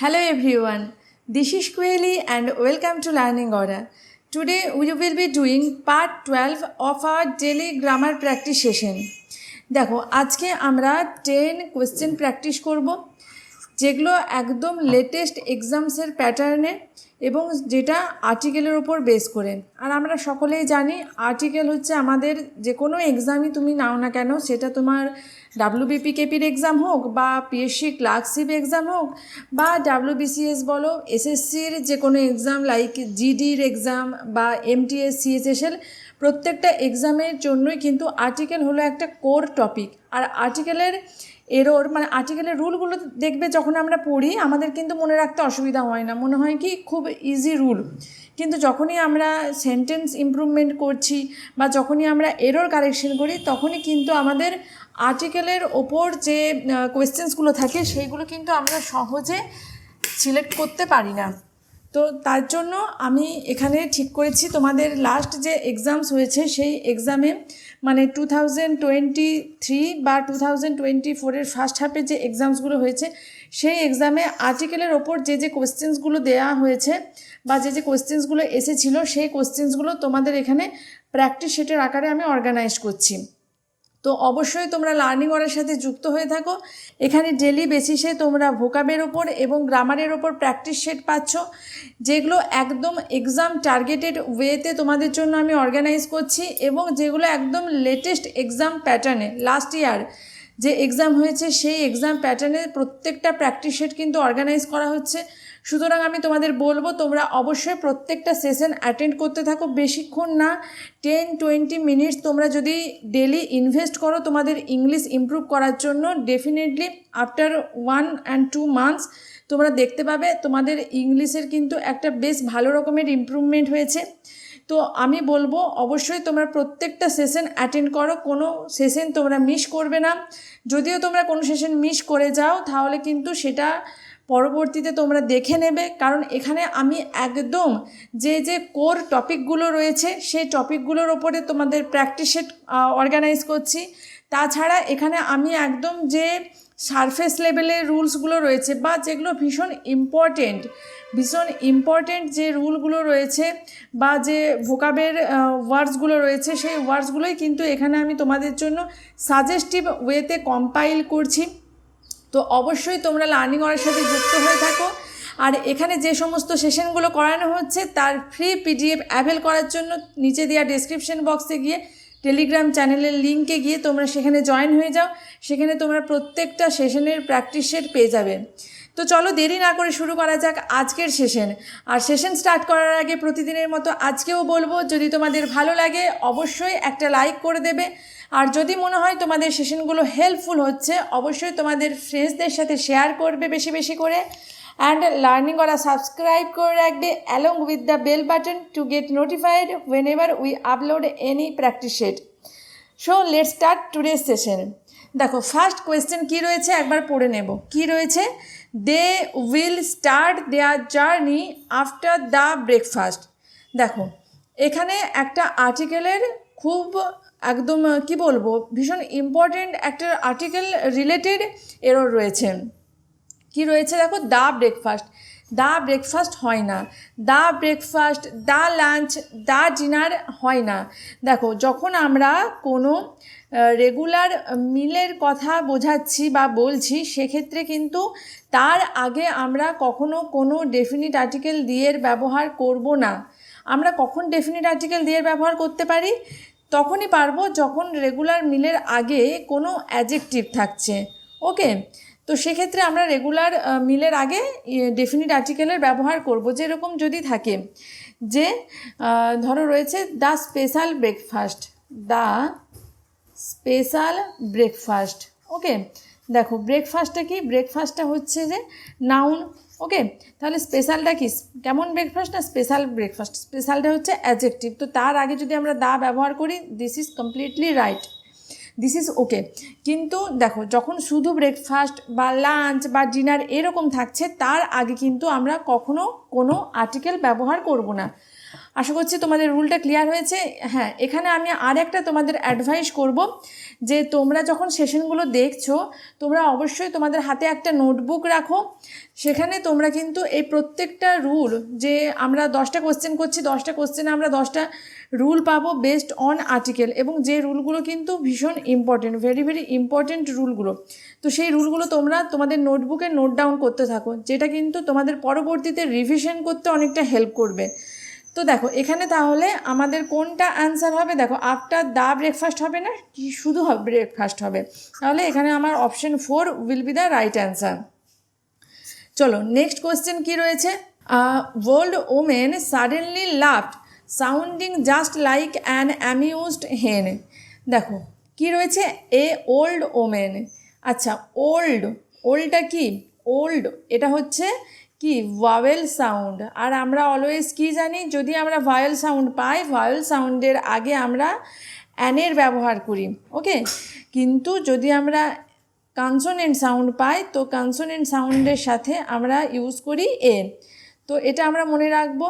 Hello everyone, this is Kweli and welcome to Learning Aura. Today we will be doing part 12 of our daily grammar practice session. দেখো আজকে আমরা ten question practice করব যেগুলো একদম latest এক্সামসের প্যাটার্নে এবং যেটা আর্টিকেলের ওপর বেস করে আর আমরা সকলেই জানি আর্টিকেল হচ্ছে আমাদের যে কোনো এক্সামই তুমি নাও না কেন, সেটা তোমার ডাব্লিউবিপি কেপির এক্সাম হোক বা পিএসসি ক্লার্কশিপ এক্সাম হোক বা ডাব্লিউবিসিএস বলো এসএসসির যে কোনো এক্সাম লাইক জিডির এক্সাম বা এমটিএস সিএসএসএল প্রত্যেকটা এক্সামের জন্যই কিন্তু আর্টিকেল হলো একটা কোর টপিক আর আর্টিকেলের এরোর মানে আর্টিকেলের রুলগুলো দেখবে যখন আমরা পড়ি, আমাদের কিন্তু মনে রাখতে অসুবিধা হয় না। মনে হয় কি, খুব ইজি রুল কিন্তু যখনই আমরা সেন্টেন্স ইমপ্রুভমেন্ট করছি বা যখনই আমরা এরোর কারেকশন করি, তখনই কিন্তু আমাদের আর্টিকেলের ওপর যে কোয়েশ্চেন্সগুলো থাকে, সেইগুলো কিন্তু আমরা সহজে সিলেক্ট করতে পারি না। তো তার জন্য আমি এখানে ঠিক করেছি। তোমাদের লাস্ট যে এক্সামস হয়েছে, সেই এক্সামে মানে টু থাউজেন্ড টোয়েন্টি থ্রি বা টু থাউজেন্ড টোয়েন্টি ফোরের ফার্স্ট হাফে যে এক্সামসগুলো হয়েছে, সেই এক্সামে আর্টিকেলের ওপর যে যে কোয়েশ্চেন্সগুলো দেওয়া হয়েছে বা যে যে কোয়েশ্চেন্সগুলো এসেছিল, সেই কোয়েশ্চেন্সগুলো তোমাদের এখানে প্র্যাকটিস সেটের আকারে আমি অর্গানাইজ করছি। তো অবশ্যই তোমরা লার্নিং ওয়ারের সাথে যুক্ত হয়ে থাকো। এখানে ডেলি বেসিসে তোমরা ভোকাবের ওপর এবং গ্রামারের ওপর প্র্যাকটিস সেট পাচ্ছ, যেগুলো একদম এক্সাম টার্গেটেড ওয়েতে তোমাদের জন্য আমি অর্গানাইজ করছি এবং যেগুলো একদম লেটেস্ট এক্সাম প্যাটার্নে লাস্ট ইয়ার যে এক্সাম হয়েছে, সেই এক্সাম প্যাটার্নের প্রত্যেকটা প্র্যাকটিস সেট কিন্তু অর্গানাইজ করা হচ্ছে। সুতরাং আমি তোমাদের বলব, তোমরা অবশ্যই প্রত্যেকটা সেশন অ্যাটেন্ড করতে থাকো। বেশিক্ষণ না টেন টোয়েন্টি মিনিটস তোমরা যদি ডেলি ইনভেস্ট করো, তোমাদের ইংলিশ ইমপ্রুভ করার জন্য definitely after one and two months তোমরা দেখতে পাবে, তোমাদের ইংলিশের কিন্তু একটা বেশ ভালো রকমের ইম্প্রুভমেন্ট হয়েছে। তো আমি বলব, অবশ্যই তোমরা প্রত্যেকটা সেশন অ্যাটেন্ড করো, কোনো সেশন তোমরা মিস করবে না। যদিও তোমরা কোনো সেশন মিস করে যাও, তাহলে কিন্তু সেটা পরবর্তীতে তোমরা দেখে নেবে। কারণ এখানে আমি একদম যে যে কোর টপিকগুলো রয়েছে, সেই টপিকগুলোর ওপরে তোমাদের প্র্যাকটিস অর্গানাইজ করছি। তাছাড়া এখানে আমি একদম যে সারফেস লেভেলের রুলসগুলো রয়েছে বা যেগুলো ভীষণ ইম্পর্টেন্ট ভীষণ ইম্পর্টেন্ট যে রুলগুলো রয়েছে বা যে ভোকাবের ওয়ার্ডসগুলো রয়েছে, সেই ওয়ার্ডসগুলোই কিন্তু এখানে আমি তোমাদের জন্য সাজেস্টিভ ওয়েতে কম্পাইল করছি। তো অবশ্যই তোমরা লার্নিং ওয়ারের সাথে যুক্ত হয়ে থাকো। আর এখানে যে সমস্ত সেশনগুলো করানো হচ্ছে, তার ফ্রি পিডিএফ অ্যাভেল করার জন্য নিচে দেওয়া ডিসক্রিপশন বক্সে গিয়ে টেলিগ্রাম চ্যানেলের লিঙ্কে গিয়ে তোমরা সেখানে জয়েন হয়ে যাও। সেখানে তোমরা প্রত্যেকটা সেশনের প্র্যাকটিস সেট পেয়ে যাবে। তো চলো দেরি না করে শুরু করা যাক আজকের সেশন আর সেশন স্টার্ট করার আগে প্রতিদিনের মতো আজকেও বলব, যদি তোমাদের ভালো লাগে অবশ্যই একটা লাইক করে দেবে। আর যদি মনে হয় তোমাদের সেশনগুলো হেল্পফুল হচ্ছে, অবশ্যই তোমাদের ফ্রেন্ডসদের সাথে শেয়ার করবে বেশি বেশি করে। অ্যান্ড লার্নিং করা সাবস্ক্রাইব করে রাখবে along with the bell button to get notified whenever we upload any practice set so let start today session দেখো ফার্স্ট কোয়েশ্চেন কী রয়েছে? একবার পড়ে নেব। কি রয়েছে? They will start their journey after the breakfast দেখো, এখানে একটা আর্টিকেলের খুব একদম, কি বলব? ভীষণ ইম্পর্টেন্ট একটা আর্টিকেল রিলেটেড এরর রয়েছে। কি রয়েছে? দেখো, দা ব্রেকফাস্ট দা ব্রেকফাস্ট হয় না। The breakfast the lunch the dinner হয় না। দেখো, যখন আমরা কোনো রেগুলার মিলের কথা বোঝাচ্ছি বা বলছি, সেক্ষেত্রে কিন্তু তার আগে আমরা কখনো কোনো ডেফিনিট আর্টিকেল দিয়ের ব্যবহার করব না। আমরা কখন ডেফিনিট আর্টিকেল দিয়ে ব্যবহার করতে পারি? তখনই পারব যখন রেগুলার মিলের আগে কোনো অ্যাজেকটিভ থাকছে। ওকে তো সেক্ষেত্রে আমরা রেগুলার মিলের আগে ডেফিনিট আর্টিকেলের ব্যবহার করব। যেরকম যদি থাকে যে ধরো রয়েছে the special breakfast the special breakfast okay দেখো ব্রেকফাস্টটা কি? ব্রেকফাস্টটা হচ্ছে যে নাউন ওকে তাহলে স্পেশালটা কি? কেমন ব্রেকফাস্ট না স্পেশাল ব্রেকফাস্ট স্পেশালটা হচ্ছে অ্যাজেক্টিভ তো তার আগে যদি আমরা দা ব্যবহার করি this is completely right this is okay কিন্তু দেখো, যখন শুধু ব্রেকফাস্ট বা লাঞ্চ বা ডিনার এরকম থাকছে, তার আগে কিন্তু আমরা কখনো কোনো আর্টিকেল ব্যবহার করব না। আশা করছি তোমাদের রুলটা ক্লিয়ার হয়েছে। হ্যাঁ এখানে আমি আর একটা তোমাদের অ্যাডভাইস করব যে তোমরা যখন সেশনগুলো দেখছ, তোমরা অবশ্যই তোমাদের হাতে একটা নোটবুক রাখো। সেখানে তোমরা কিন্তু এই প্রত্যেকটা রুল যে আমরা দশটা কোশ্চেন করছি, দশটা কোশ্চেনে আমরা দশটা রুল পাবো বেসড অন আর্টিকেল এবং যে রুলগুলো কিন্তু ভীষণ ইম্পর্টেন্ট ভেরি ভেরি ইম্পর্টেন্ট রুলগুলো তো সেই রুলগুলো তোমরা তোমাদের নোটবুকে নোট ডাউন করতে থাকো, যেটা কিন্তু তোমাদের পরবর্তীতে রিভিশন করতে অনেকটা হেল্প করবে। তো দেখো, এখানে তাহলে আমাদের কোনটা অ্যান্সার হবে? দেখো আফটার দা ব্রেকফাস্ট হবে না? কি শুধু হবে ব্রেকফাস্ট হবে। তাহলে এখানে আমার option four will be the right answer চলো নেক্সট কোয়েশ্চেন কি রয়েছে? Old women suddenly loved sounding just like an amused hen দেখো, কি রয়েছে? এ ওল্ড ওমেন আচ্ছা ওল্ড ওল্ডটা কি? ওল্ড এটা হচ্ছে কি? ভাওয়েল সাউন্ড আর আমরা অলওয়েজ কি জানি? যদি আমরা ভাওয়েল সাউন্ড পাই ভাওয়েল সাউন্ডের আগে আমরা অ্যানের ব্যবহার করি ওকে কিন্তু যদি আমরা কনসোনেন্ট সাউন্ড পাই, তো কনসোনেন্ট সাউন্ডের সাথে আমরা ইউজ করি এ তো এটা আমরা মনে রাখব,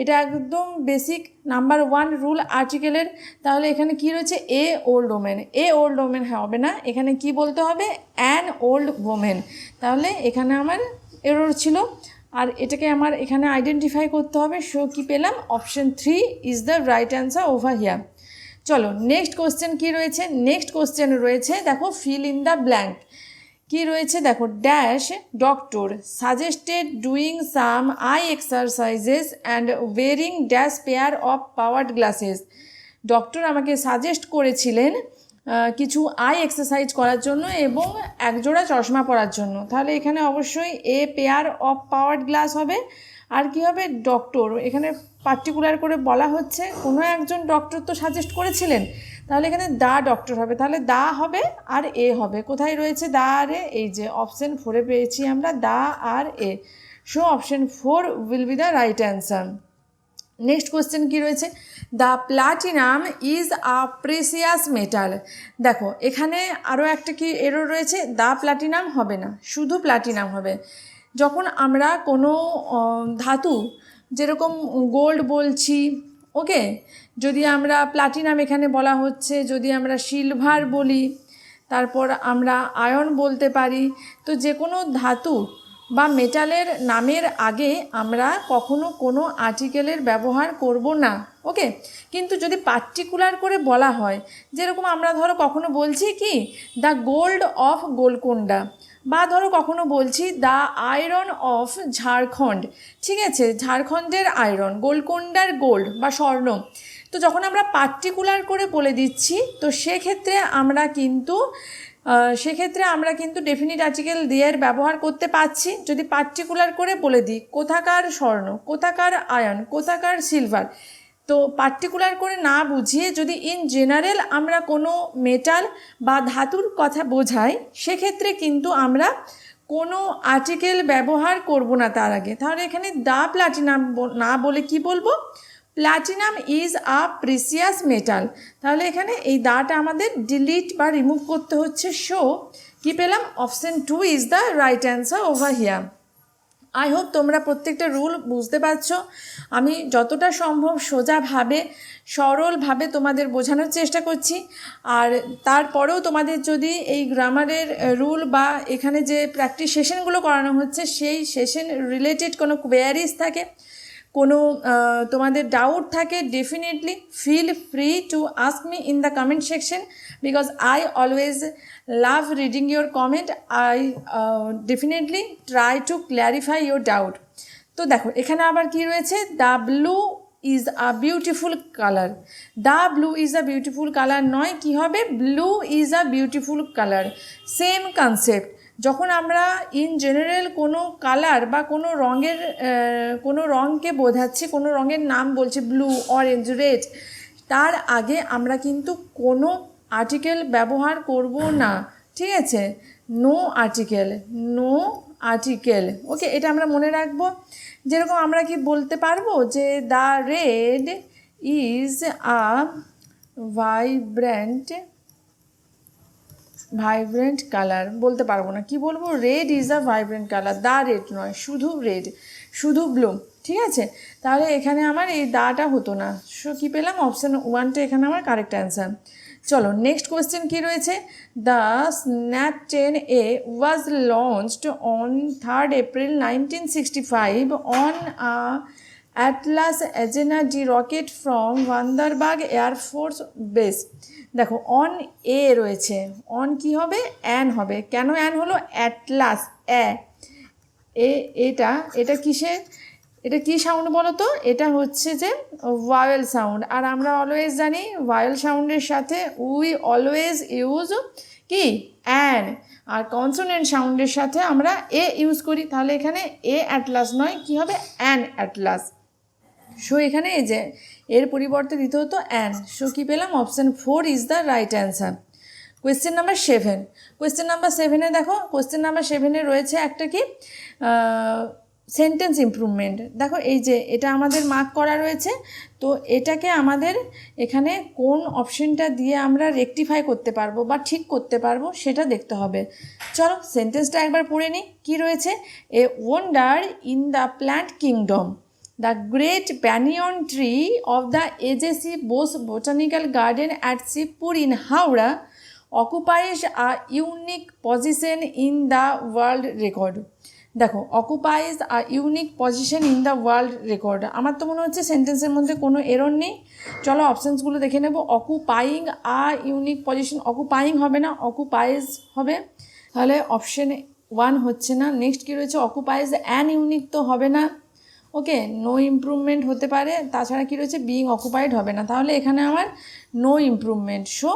এটা একদম বেসিক নাম্বার ওয়ান রুল আর্টিকেলের তাহলে এখানে কি রয়েছে? A old women a old women হবে না, এখানে কি বলতে হবে? অ্যান ওল্ড ওমেন তাহলে এখানে আমার এরর ছিল। আর এটাকে আমার এখানে আইডেন্টিফাই করতে হবে। সো কি পেলাম? Option three is the right answer over here চলো নেক্সট কোশ্চেন কি রয়েছে? নেক্সট কোশ্চেন রয়েছে, দেখো ফিল ইন দ্য ব্ল্যাঙ্ক কি রয়েছে? দেখো dash doctor suggested doing some eye exercises and wearing dash pair of powered glasses doctor আমাকে suggest করেছিলেন কিছু আই এক্সারসাইজ করার জন্য এবং একজোড়া চশমা পরার জন্য। তাহলে এখানে অবশ্যই a pair of powered glass হবে। আর কি হবে? ডক্টর এখানে পার্টিকুলার করে বলা হচ্ছে, কোনো একজন ডক্টর তো সাজেস্ট করেছিলেন। তাহলে এখানে দা ডক্টর হবে। তাহলে দা হবে আর এ হবে। কোথায় রয়েছে দা আর এ? এই যে অপশান ফোরে পেয়েছি আমরা, the R a. So option four will be the right answer next question কি রয়েছে? The platinum is a precious metal দেখো, এখানে আরও একটা কি এরও রয়েছে? দ্য প্লাটিনাম হবে না, শুধু প্লাটিনাম হবে। যখন আমরা কোনো ধাতু, যেরকম গোল্ড বলছি, ওকে? যদি আমরা প্লাটিনাম এখানে বলা হচ্ছে, যদি আমরা সিলভার বলি, তারপর আমরা আয়ন বলতে পারি, তো যে কোনো ধাতু বা মেটালের নামের আগে আমরা কখনো কোনো আর্টিকেলের ব্যবহার করব না, ওকে? কিন্তু যদি পার্টিকুলার করে বলা হয়, যেরকম আমরা ধরো কখনো বলছি কি দ্য গোল্ড অফ গোলকোন্ডা বা ধরো কখনো বলছি দ্য আয়রন অফ ঝাড়খণ্ড ঠিক আছে? ঝাড়খণ্ডের আয়রন গোলকোন্ডার গোল্ড বা স্বর্ণ। তো যখন আমরা পার্টিকুলার করে বলে দিচ্ছি, তো সেক্ষেত্রে আমরা কিন্তু সেক্ষেত্রে আমরা কিন্তু ডেফিনিট আর্টিকেল দেয়ার ব্যবহার করতে পারছি। যদি পার্টিকুলার করে বলে দিই, কোথাকার স্বর্ণ, কোথাকার আয়ন কোথাকার সিলভার তো পার্টিকুলার করে না বুঝিয়ে যদি ইন জেনারেল আমরা কোনো মেটাল বা ধাতুর কথা বোঝাই, সেক্ষেত্রে কিন্তু আমরা কোনো আর্টিকেল ব্যবহার করব না তার আগে। তাহলে এখানে দা প্লাটিনাম না বলে কি বলব? Platinum is a precious metal তাহলে এখানে এই দাটা আমাদের ডিলিট বা রিমুভ করতে হচ্ছে শো কি পেলাম? Option two is the right answer over here I hope তোমরা প্রত্যেকটা রুল বুঝতে পারছ। আমি যতটা সম্ভব সোজাভাবে, সরলভাবে তোমাদের বোঝানোর চেষ্টা করছি। আর তারপরেও তোমাদের যদি এই গ্রামারের রুল বা এখানে যে প্র্যাকটিস সেশনগুলো করানো হচ্ছে, সেই সেশন রিলেটেড কোনো কোয়ারিজ থাকে কোনো তোমাদের ডাউট থাকে definitely feel free to ask me in the comment section because I always love reading your comment I definitely try to clarify your doubt তো দেখো, এখানে আবার কি রয়েছে? The blue is a beautiful colour the blue is a beautiful colour নয়, কি হবে? Blue is a beautiful colour same concept যখন আমরা ইন জেনারেল কোনো কালার বা কোনো রঙের কোনো রঙকে বোঝাচ্ছি, কোনো রঙের নাম বলছি ব্লু অরেঞ্জ রেড তার আগে আমরা কিন্তু কোনো আর্টিকেল ব্যবহার করব না, ঠিক আছে? No article no article okay এটা আমরা মনে রাখব। যেরকম আমরা কি বলতে পারব যে the red is a vibrant vibrant colour বলতে পারব না। কি বলব? Red is a vibrant colour the red নয়, শুধু রেড শুধু ব্লু ঠিক আছে? তাহলে এখানে আমার এই দাটা হতো না। সো কী পেলাম? অপশান ওয়ানটা এখানে আমার কারেক্ট অ্যান্সার চলো নেক্সট কোয়েশ্চেন কী রয়েছে? The SNAP ten A was launched on third April nineteen sixty five on Atlas Agena D rocket from Vandenberg air force base দেখো অন এ রয়েছে। অন কি হবে? অ্যান হবে। কেন অ্যান হলো? অ্যাটলাস অ্যা এ, এটা এটা কিসের এটা কি সাউন্ড বলো তো এটা হচ্ছে যে ভাওয়েল সাউন্ড আর আমরা অলওয়েজ জানি ভাওয়েল সাউন্ডের সাথে উই অলওয়েজ ইউজ কি? অ্যান আর কনসোনেন্ট সাউন্ডের সাথে আমরা এ ইউজ করি। তাহলে এখানে এ অ্যাটলাস নয়, কি হবে? অ্যান অ্যাটলাস সো এখানে এই যে, এর পরিবর্তে দিতে হতো অ্যান সো কী পেলাম? Option four is the right answer question number seven question number সেভেনে দেখো কোয়েশ্চেন নাম্বার সেভেনে রয়েছে একটা কি? সেন্টেন্স ইমপ্রুভমেন্ট দেখো, এই যে, এটা আমাদের মার্ক করা রয়েছে, তো এটাকে আমাদের এখানে কোন অপশনটা দিয়ে আমরা রেকটিফাই করতে পারব বা ঠিক করতে পারব সেটা দেখতে হবে। চলো সেন্টেন্সটা একবার পড়ে নিই। কী রয়েছে? A wonder in the plant kingdom The great banyan tree of the AJC Bose Botanical Garden at Sipur in Howrah, occupies a unique position in the world record. দেখো occupies a unique position in the world record আমার তো মনে হচ্ছে সেন্টেন্সের মধ্যে কোনো error নেই। চলো অপশানসগুলো দেখে নেব। Occupying a unique position occupying হবে না অকুপাইজ হবে। তাহলে অপশন ওয়ান হচ্ছে না। নেক্সট কী রয়েছে? অকুপাইজ অ্যান ইউনিক তো হবে না। ওকে নো ইমপ্রুভমেন্ট হতে পারে, তাছাড়া কী রয়েছে? বিং অকুপাইড হবে না। তাহলে এখানে আমার নো ইমপ্রুভমেন্ট সো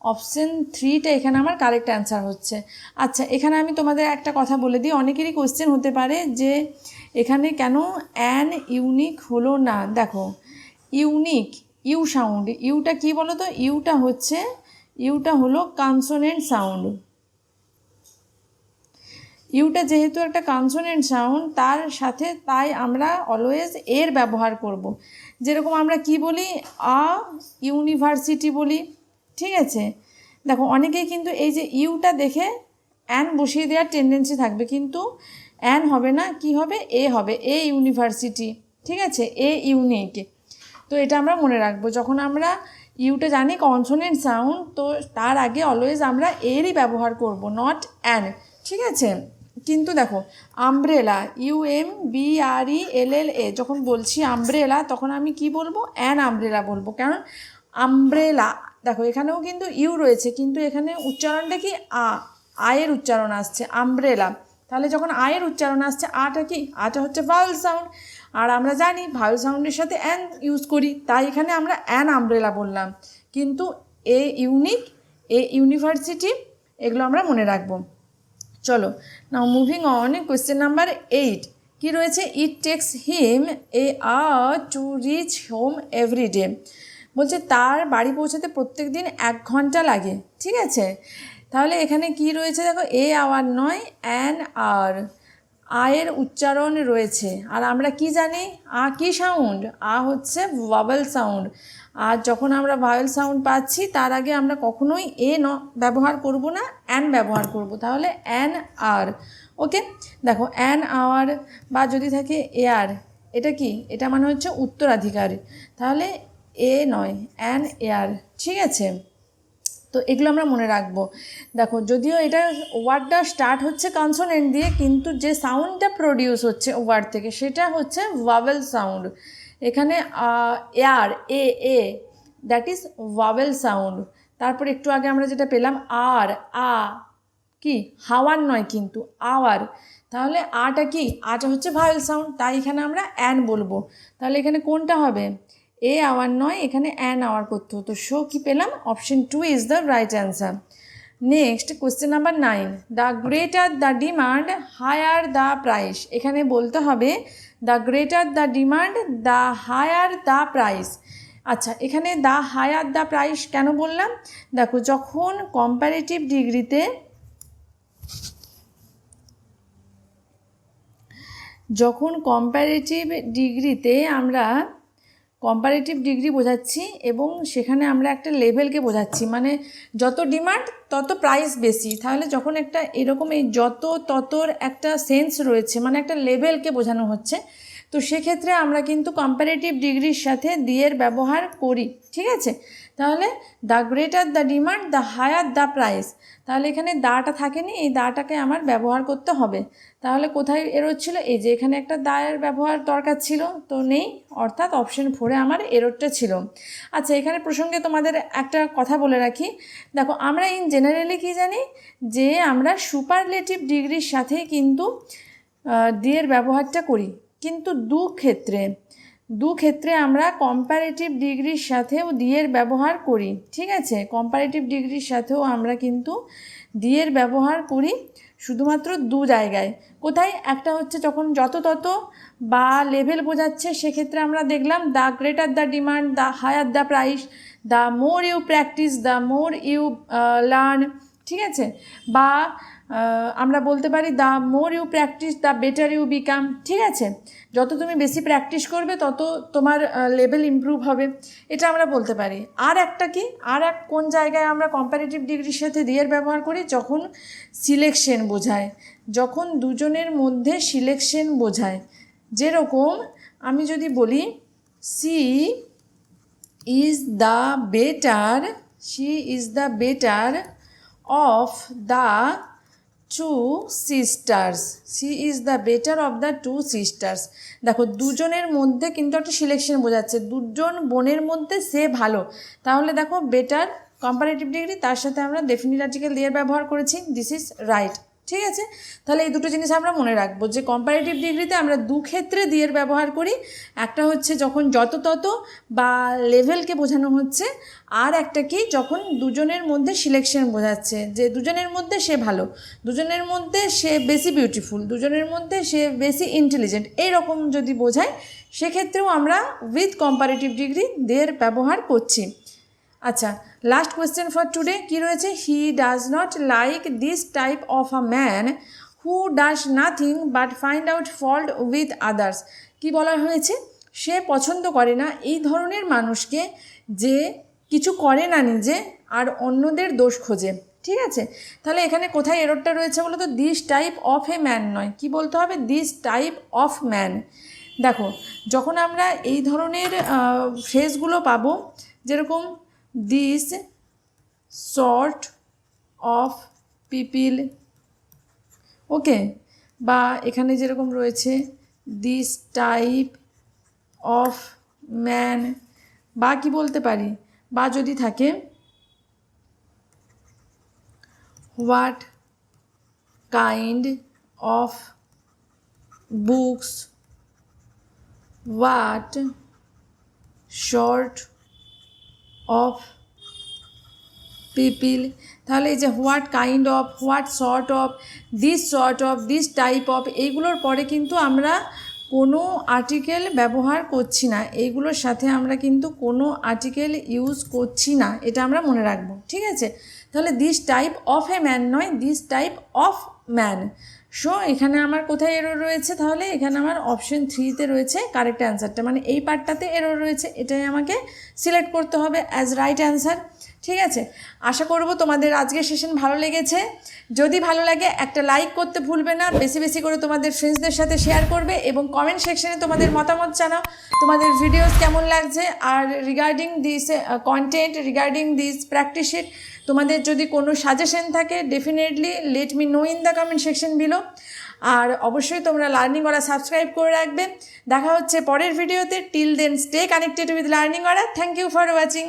অপশন থ্রিটা এখানে আমার কারেক্ট অ্যান্সার হচ্ছে। আচ্ছা এখানে আমি তোমাদের একটা কথা বলে দিই। অনেকেরই কোশ্চেন হতে পারে যে এখানে কেন অ্যান ইউনিক হলো না? দেখো ইউনিক ইউ সাউন্ড ইউটা কী বলো তো ইউটা হচ্ছে ইউটা হলো কনসোনেন্ট সাউন্ড ইউটা যেহেতু একটা কনসোনেন্ট সাউন্ড তার সাথে তাই আমরা অলওয়েজ এর ব্যবহার করব। যেরকম আমরা কি বলি? আ ইউনিভার্সিটি বলি, ঠিক আছে? দেখো, অনেকেই কিন্তু এই যে ইউটা দেখে অ্যান বসিয়ে দেওয়ার টেন্ডেন্সি থাকবে, কিন্তু অ্যান হবে না, কি হবে? এ হবে, এ ইউনিভার্সিটি ঠিক আছে? এ ইউনিক তো এটা আমরা মনে রাখব, যখন আমরা ইউটা জানি কনসোনেন্ট সাউন্ড তো তার আগে অলওয়েজ আমরা এরই ব্যবহার করব নট অ্যান ঠিক আছে? কিন্তু দেখো umbrella U M B R E L L A যখন বলছি আমব্রেলা তখন আমি কি বলব? অ্যান আমব্রেলা বলব। কারণ আমব্রেলা দেখো, এখানেও কিন্তু ইউ রয়েছে, কিন্তু এখানে উচ্চারণটা কি? আ, আয়ের উচ্চারণ আসছে আমব্রেলা তাহলে যখন আয়ের উচ্চারণ আসছে, আটা কি? আটা হচ্ছে ভাওয়েল সাউন্ড আর আমরা জানি ভাওয়েল সাউন্ডের সাথে অ্যান ইউজ করি, তাই এখানে আমরা অ্যান আমব্রেলা বললাম। কিন্তু এ ইউনিক এ ইউনিভার্সিটি এগুলো আমরা মনে রাখব। চলো। Now moving on question number eight কি রয়েছে? It takes him a hour to reach home every day বলছে, তার বাড়ি পৌঁছাতে প্রত্যেক দিন এক ঘণ্টা লাগে। ঠিক আছে? তাহলে এখানে কি রয়েছে দেখো? এ আওয়ার নয় অ্যান আর আয়ের উচ্চারণ রয়েছে। আর আমরা কি জানি? আ কি সাউন্ড আ হচ্ছে ভাবেল সাউন্ড আর যখন আমরা ভাওয়েল সাউন্ড পাচ্ছি, তার আগে আমরা কখনোই এ ন ব্যবহার করব না অ্যান ব্যবহার করব। তাহলে অ্যান আর ওকে দেখো অ্যান আওয়ার বা যদি থাকে এয়ার এটা কি? এটা মানে হচ্ছে উত্তরাধিকার। তাহলে এ নয় অ্যান এয়ার ঠিক আছে? তো এগুলো আমরা মনে রাখব। দেখো, যদিও এটা ওয়ার্ডটা স্টার্ট হচ্ছে কনসোনেন্ট দিয়ে, কিন্তু যে সাউন্ডটা প্রডিউস হচ্ছে ওয়ার্ড থেকে, সেটা হচ্ছে ভাওয়েল সাউন্ড এখানে hour a a that is vowel sound তারপর একটু আগে আমরা যেটা পেলাম, আর, আ, কি? হাওয়ার নয় কিন্তু, আওয়ার। তাহলে আটা কি? আটা হচ্ছে ভাওয়েল সাউন্ড তাই এখানে আমরা অ্যান বলব। তাহলে এখানে কোনটা হবে? এ আওয়ার নয়, এখানে অ্যান আওয়ার করতে হতো। শো কি পেলাম? Option two is the right answer next question number nine the greater the demand higher the price এখানে বলতে হবে the greater the demand the higher the price আচ্ছা এখানে দ্য হায়ার দ্য প্রাইস কেন বললাম? দেখো, যখন কম্প্যারেটিভ ডিগ্রিতে যখন কম্প্যারেটিভ ডিগ্রিতে আমরা কম্পারেটিভ ডিগ্রি বোঝাচ্ছি এবং সেখানে আমরা একটা লেভেলকে বোঝাচ্ছি। মানে যত ডিমান্ড তত প্রাইস বেশি। তাহলে যখন একটা এরকম এই যত ততর একটা সেন্স রয়েছে মানে একটা লেভেলকে বোঝানো হচ্ছে তো সেক্ষেত্রে আমরা কিন্তু কম্পারেটিভ ডিগ্রির সাথে দিয়ের ব্যবহার করি, ঠিক আছে? তাহলে the greater the demand the higher the price তাহলে এখানে দাটা থাকেনি, এই দাটাকে আমার ব্যবহার করতে হবে। তাহলে কোথায় এরোচ্ছিল এই যে এখানে একটা দায়ের ব্যবহার দরকার ছিল, তো নেই, অর্থাৎ অপশন ফোরে আমার এরোরটা ছিল। আচ্ছা এখানে প্রসঙ্গে তোমাদের একটা কথা বলে রাখি। দেখো, আমরা ইন জেনারেলি কি জানি? যে আমরা সুপারলেটিভ ডিগ্রির সাথে কিন্তু দিয়ের ব্যবহারটা করি। কিন্তু দু ক্ষেত্রে দু ক্ষেত্রে আমরা কম্পারেটিভ ডিগ্রির সাথেও দিয়ের ব্যবহার করি, ঠিক আছে? কম্পারেটিভ ডিগ্রির সাথেও আমরা কিন্তু দিয়ের ব্যবহার করি শুধুমাত্র দু জায়গায়। কোথায়? একটা হচ্ছে যখন যত তত বা লেভেল বোঝাচ্ছে, সেক্ষেত্রে আমরা দেখলাম the greater the demand the higher the price the more you practice the more you learn ঠিক আছে? বা আমরা বলতে পারি the more you practice the better you become ঠিক আছে? যত তুমি বেশি প্র্যাকটিস করবে, তত তোমার লেভেল ইমপ্রুভ হবে। এটা আমরা বলতে পারি। আর একটা কি? আর এক কোন জায়গায় আমরা কম্পারেটিভ ডিগ্রির সাথে দিয়ের ব্যবহার করি? যখন সিলেকশন বোঝায়। যখন দুজনের মধ্যে সিলেকশন বোঝায়। যেরকম আমি যদি বলি she is the better she is the better of the two sisters she is the better of the two sisters দেখো, দুজনের মধ্যে কিন্তু একটা সিলেকশন বোঝাচ্ছে। দুজন বোনের মধ্যে সে ভালো। তাহলে দেখো বেটার কম্পারেটিভ ডিগ্রি তার সাথে আমরা ডেফিনিট আর্টিকেল দিয়ে ব্যবহার করেছি। দিস ইজ রাইট ঠিক আছে? তাহলে এই দুটো জিনিস আমরা মনে রাখব যে কম্পারেটিভ ডিগ্রিতে আমরা দু ক্ষেত্রে দিয়ের ব্যবহার করি। একটা হচ্ছে যখন যত তত বা লেভেলকে বোঝানো হচ্ছে, আর একটা কি যখন দুজনের মধ্যে সিলেকশন বোঝাচ্ছে, যে দুজনের মধ্যে সে ভালো, দুজনের মধ্যে সে বেশি বিউটিফুল দুজনের মধ্যে সে বেশি ইন্টেলিজেন্ট এইরকম যদি বোঝায়, সেক্ষেত্রেও আমরা উইথ কম্পারেটিভ ডিগ্রি দের ব্যবহার করছি। আচ্ছা লাস্ট কোয়েশ্চেন ফর টুডে কী রয়েছে? He does not like this type of a man who does nothing but find out fault with others কি বলা হয়েছে? সে পছন্দ করে না এই ধরনের মানুষকে যে কিছু করে না নিজে আর অন্যদের দোষ খোঁজে। ঠিক আছে? তাহলে এখানে কোথায় এররটা রয়েছে বলো তো? This type of a man নয়। কি বলতে হবে? দিস টাইপ অফ ম্যান দেখো, যখন আমরা এই ধরনের ফ্রেজগুলো পাবো, যেরকম this sort of people okay বা এখানে যেরকম রয়েছে দিস টাইপ অফ ম্যান বা কি বলতে পারি? বা যদি থাকে what kind of books what sort of people তাহলে এই যে what kind of what sort of this sort of this type of এইগুলোর পরে কিন্তু আমরা কোনো আর্টিকেল ব্যবহার করছি না। এইগুলোর সাথে আমরা কিন্তু কোনো আর্টিকেল ইউজ করছি না। এটা আমরা মনে রাখব। ঠিক আছে? তাহলে this type of a man নয় this type of man so এখানে আমার কোথায় এরর রয়েছে? তাহলে এখানে আমার অপশন থ্রিতে রয়েছে কারেক্ট অ্যান্সারটা মানে এই পার্টটাতে এরর রয়েছে, এটাই আমাকে সিলেক্ট করতে হবে অ্যাজ রাইট অ্যান্সার ঠিক আছে? আশা করব তোমাদের আজকের সেশন ভালো লেগেছে। যদি ভালো লাগে, একটা লাইক করতে ভুলবে না। বেশি বেশি করে তোমাদের ফ্রেন্ডসদের সাথে শেয়ার করবে এবং কমেন্ট সেকশনে তোমাদের মতামত জানাও। তোমাদের ভিডিওস কেমন লাগছে? আর regarding this content regarding this practice sheet তোমাদের যদি কোনো সাজেশন থাকে definitely let me know in the comment section below আর অবশ্যই তোমরা লার্নিং ওরা সাবস্ক্রাইব করে রাখবে। দেখা হচ্ছে পরের ভিডিওতে till then stay connected with learning ওরা থ্যাংক ইউ ফর ওয়াচিং